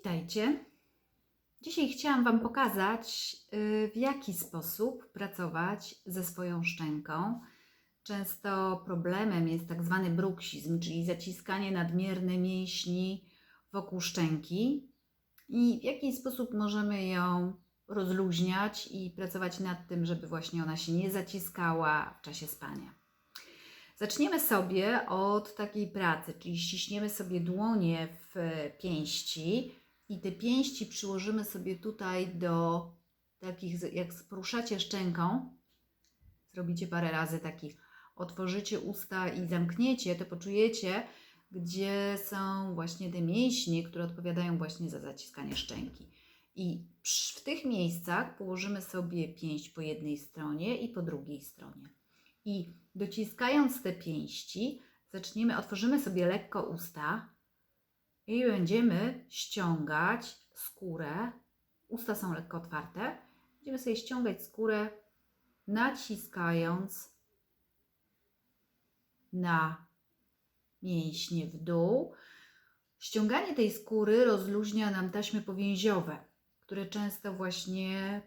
Witajcie. Dzisiaj chciałam Wam pokazać, y, w jaki sposób pracować ze swoją szczęką. Często problemem jest tak zwany bruksizm, czyli zaciskanie nadmierne mięśni wokół szczęki i w jaki sposób możemy ją rozluźniać i pracować nad tym, żeby właśnie ona się nie zaciskała w czasie spania. Zaczniemy sobie od takiej pracy, czyli ściśniemy sobie dłonie w pięści i te pięści przyłożymy sobie tutaj do takich, jak poruszacie szczęką, zrobicie parę razy taki, otworzycie usta i zamkniecie, to poczujecie, gdzie są właśnie te mięśnie, które odpowiadają właśnie za zaciskanie szczęki. I w tych miejscach położymy sobie pięść po jednej stronie i po drugiej stronie. I dociskając te pięści, zaczniemy, otworzymy sobie lekko usta i będziemy ściągać skórę. Usta są lekko otwarte. Będziemy sobie ściągać skórę, naciskając na mięśnie w dół. Ściąganie tej skóry rozluźnia nam taśmy powięziowe, które często właśnie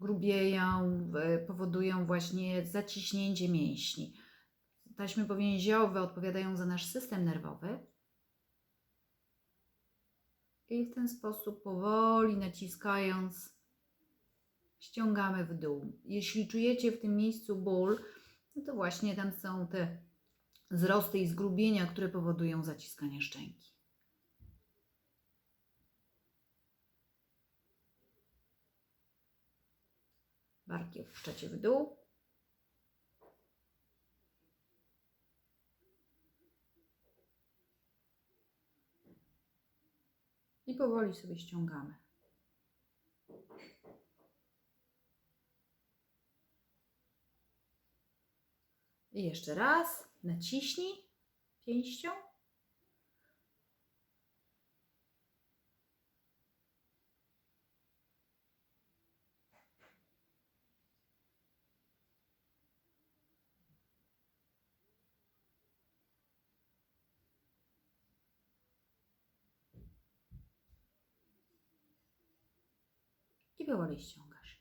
grubieją, powodują właśnie zaciśnięcie mięśni. Taśmy powięziowe odpowiadają za nasz system nerwowy. I w ten sposób powoli naciskając, ściągamy w dół. Jeśli czujecie w tym miejscu ból, no to właśnie tam są te wzrosty i zgrubienia, które powodują zaciskanie szczęki. Barki w dół. I powoli sobie ściągamy. I jeszcze raz. Naciśnij pięścią. Powoli ściągasz.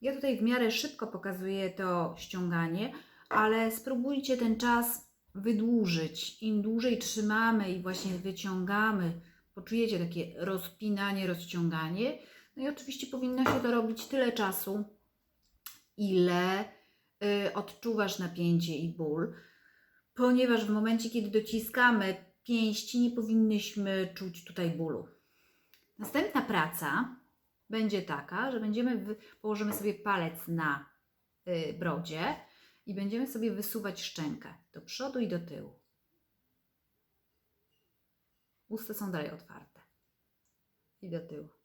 Ja tutaj w miarę szybko pokazuję to ściąganie, ale spróbujcie ten czas wydłużyć. Im dłużej trzymamy i właśnie wyciągamy, poczujecie takie rozpinanie, rozciąganie. No i oczywiście powinno się to robić tyle czasu, ile y, odczuwasz napięcie i ból, ponieważ w momencie, kiedy dociskamy pięści, nie powinnyśmy czuć tutaj bólu. Następna praca będzie taka, że będziemy położymy sobie palec na y, brodzie i będziemy sobie wysuwać szczękę do przodu i do tyłu. Usta są dalej otwarte. I do tyłu.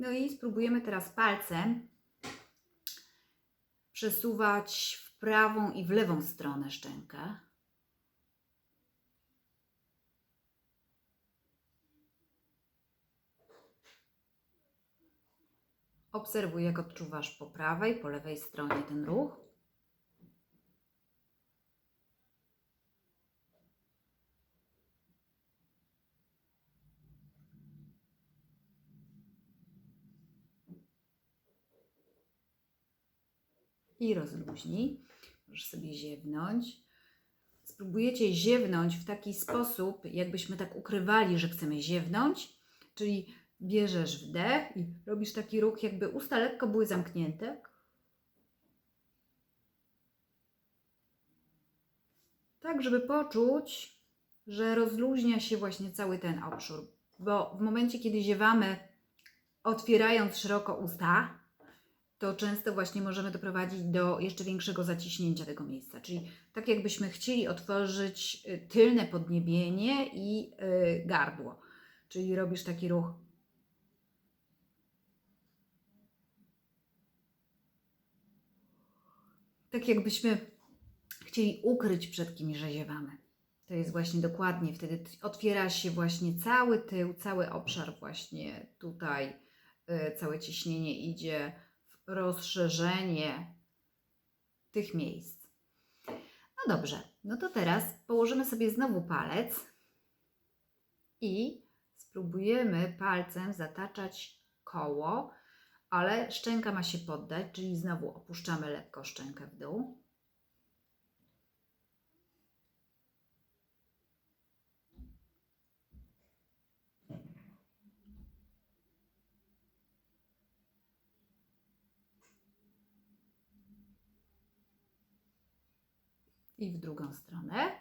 No i spróbujemy teraz palcem przesuwać w prawą i w lewą stronę szczękę. Obserwuj, jak odczuwasz po prawej, po lewej stronie ten ruch. I rozluźnij. Możesz sobie ziewnąć. Spróbujecie ziewnąć w taki sposób, jakbyśmy tak ukrywali, że chcemy ziewnąć, czyli bierzesz wdech i robisz taki ruch, jakby usta lekko były zamknięte. Tak, żeby poczuć, że rozluźnia się właśnie cały ten obszar. Bo w momencie, kiedy ziewamy, otwierając szeroko usta, to często właśnie możemy doprowadzić do jeszcze większego zaciśnięcia tego miejsca. Czyli tak jakbyśmy chcieli otworzyć y, tylne podniebienie i y, gardło. Czyli robisz taki ruch. Tak jakbyśmy chcieli ukryć przed kimś, że ziewamy. To jest właśnie dokładnie wtedy otwiera się właśnie cały tył, cały obszar właśnie tutaj, y, całe ciśnienie idzie rozszerzenie tych miejsc. No dobrze, no to teraz położymy sobie znowu palec i spróbujemy palcem zataczać koło, ale szczęka ma się poddać, czyli znowu opuszczamy lekko szczękę w dół. I w drugą stronę.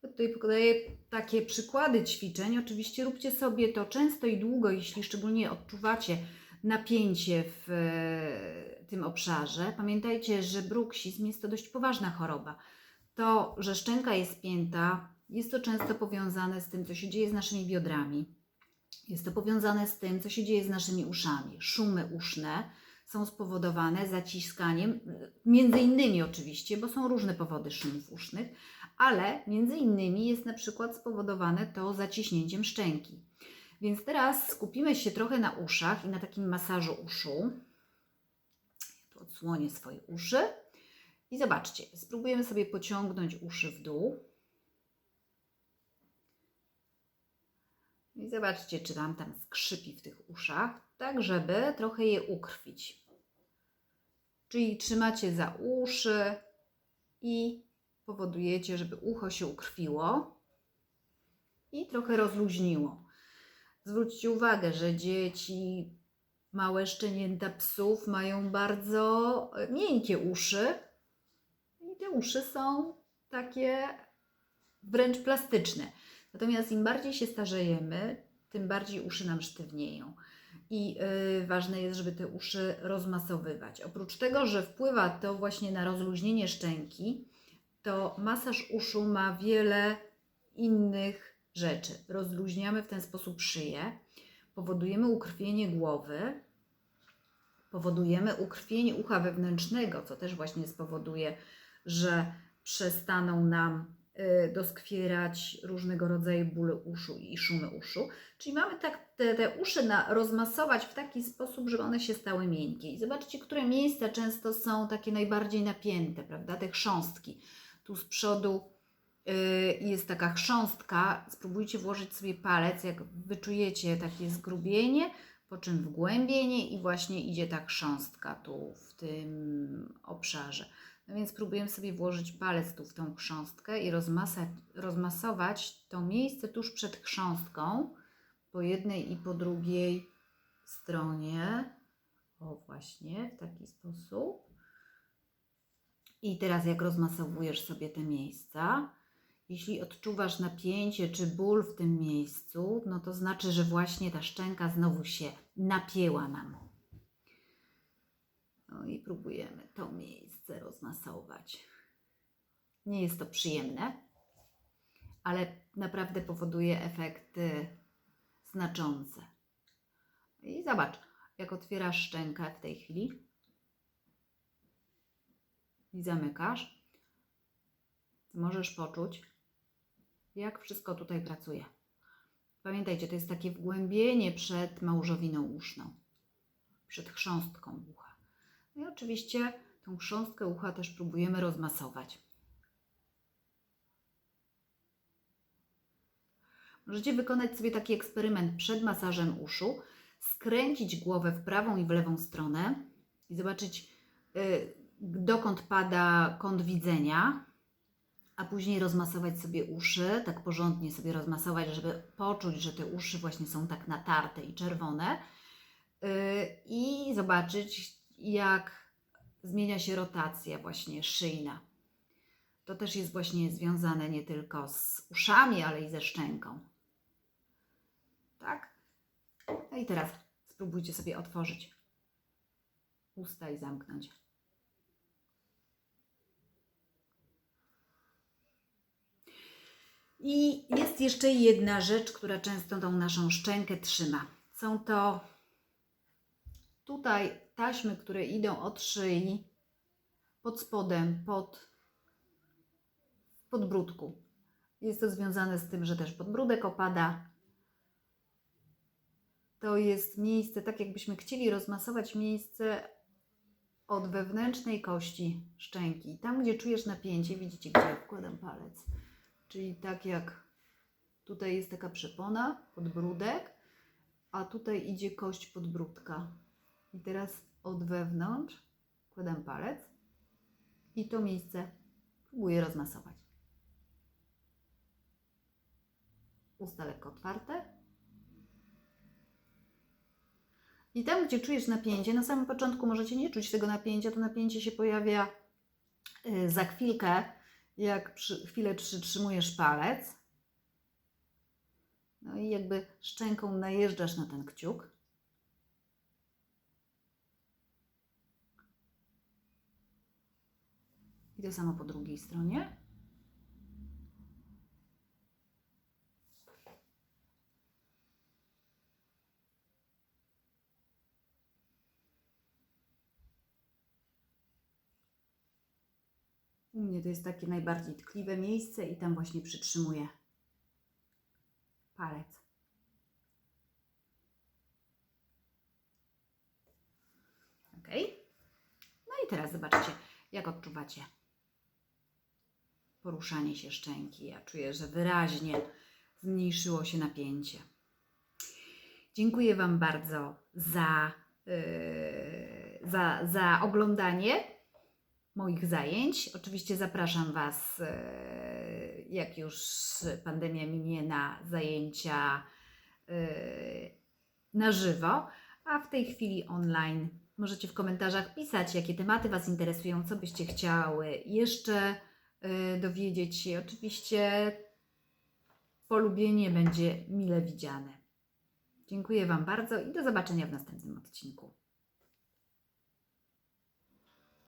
Tutaj podaję takie przykłady ćwiczeń. Oczywiście róbcie sobie to często i długo, jeśli szczególnie odczuwacie napięcie w e, tym obszarze. Pamiętajcie, że bruksizm jest to dość poważna choroba. To, że szczęka jest spięta, jest to często powiązane z tym, co się dzieje z naszymi biodrami. Jest to powiązane z tym, co się dzieje z naszymi uszami. Szumy uszne są spowodowane zaciskaniem, między innymi oczywiście, bo są różne powody szumów usznych, ale między innymi jest na przykład spowodowane to zaciśnięciem szczęki. Więc teraz skupimy się trochę na uszach i na takim masażu uszu. Tu odsłonię swoje uszy. I zobaczcie, spróbujemy sobie pociągnąć uszy w dół. I zobaczcie, czy Wam tam skrzypi w tych uszach, tak żeby trochę je ukrwić. Czyli trzymacie za uszy i powodujecie, żeby ucho się ukrwiło i trochę rozluźniło. Zwróćcie uwagę, że dzieci, małe szczenięta psów mają bardzo miękkie uszy uszy są takie wręcz plastyczne. Natomiast im bardziej się starzejemy, tym bardziej uszy nam sztywnieją. I yy, ważne jest, żeby te uszy rozmasowywać. Oprócz tego, że wpływa to właśnie na rozluźnienie szczęki, to masaż uszu ma wiele innych rzeczy. Rozluźniamy w ten sposób szyję, powodujemy ukrwienie głowy, powodujemy ukrwienie ucha wewnętrznego, co też właśnie spowoduje, że przestaną nam y, doskwierać różnego rodzaju bóle uszu i szumy uszu. Czyli mamy tak te, te uszy na, rozmasować w taki sposób, żeby one się stały miękkie. I zobaczcie, które miejsca często są takie najbardziej napięte, prawda? Te chrząstki. Tu z przodu y, jest taka chrząstka. Spróbujcie włożyć sobie palec, jak wyczujecie takie zgrubienie, po czym wgłębienie i właśnie idzie ta chrząstka tu w tym obszarze. No więc spróbujemy sobie włożyć palec tu w tą chrząstkę i rozmasać, rozmasować to miejsce tuż przed chrząstką po jednej i po drugiej stronie. O właśnie, w taki sposób. I teraz jak rozmasowujesz sobie te miejsca, jeśli odczuwasz napięcie czy ból w tym miejscu, no to znaczy, że właśnie ta szczęka znowu się napięła nam. No i próbujemy to miejsce rozmasować. Nie jest to przyjemne, ale naprawdę powoduje efekty znaczące. I zobacz, jak otwierasz szczękę w tej chwili i zamykasz, możesz poczuć, jak wszystko tutaj pracuje. Pamiętajcie, to jest takie wgłębienie przed małżowiną uszną, przed chrząstką ucha. No i oczywiście tą chrząstkę ucha też próbujemy rozmasować. Możecie wykonać sobie taki eksperyment przed masażem uszu, skręcić głowę w prawą i w lewą stronę i zobaczyć, yy, dokąd pada kąt widzenia, a później rozmasować sobie uszy, tak porządnie sobie rozmasować, żeby poczuć, że te uszy właśnie są tak natarte i czerwone yy, i zobaczyć, jak zmienia się rotacja właśnie szyjna. To też jest właśnie związane nie tylko z uszami, ale i ze szczęką. Tak? No i teraz spróbujcie sobie otworzyć usta i zamknąć. I jest jeszcze jedna rzecz, która często tą naszą szczękę trzyma. Są to tutaj taśmy, które idą od szyi, pod spodem, pod podbródku. Jest to związane z tym, że też podbródek opada. To jest miejsce, tak jakbyśmy chcieli rozmasować miejsce od wewnętrznej kości szczęki. Tam, gdzie czujesz napięcie, widzicie, gdzie wkładam palec. Czyli tak jak tutaj jest taka przepona, podbródek, a tutaj idzie kość podbródka. I teraz od wewnątrz wkładam palec i to miejsce próbuję rozmasować. Usta lekko otwarte. I tam, gdzie czujesz napięcie, na samym początku możecie nie czuć tego napięcia, to napięcie się pojawia y, za chwilkę, jak przy, chwilę przytrzymujesz palec. No i jakby szczęką najeżdżasz na ten kciuk. I to samo po drugiej stronie. U mnie to jest takie najbardziej tkliwe miejsce i tam właśnie przytrzymuję palec. Ok. No i teraz zobaczcie, jak odczuwacie poruszanie się szczęki. Ja czuję, że wyraźnie zmniejszyło się napięcie. Dziękuję Wam bardzo za, yy, za, za oglądanie moich zajęć. Oczywiście zapraszam Was, e, jak już pandemia minie, na zajęcia e, na żywo, a w tej chwili online. Możecie w komentarzach pisać, jakie tematy Was interesują, co byście chciały jeszcze dowiedzieć się. Oczywiście polubienie będzie mile widziane. Dziękuję Wam bardzo i do zobaczenia w następnym odcinku.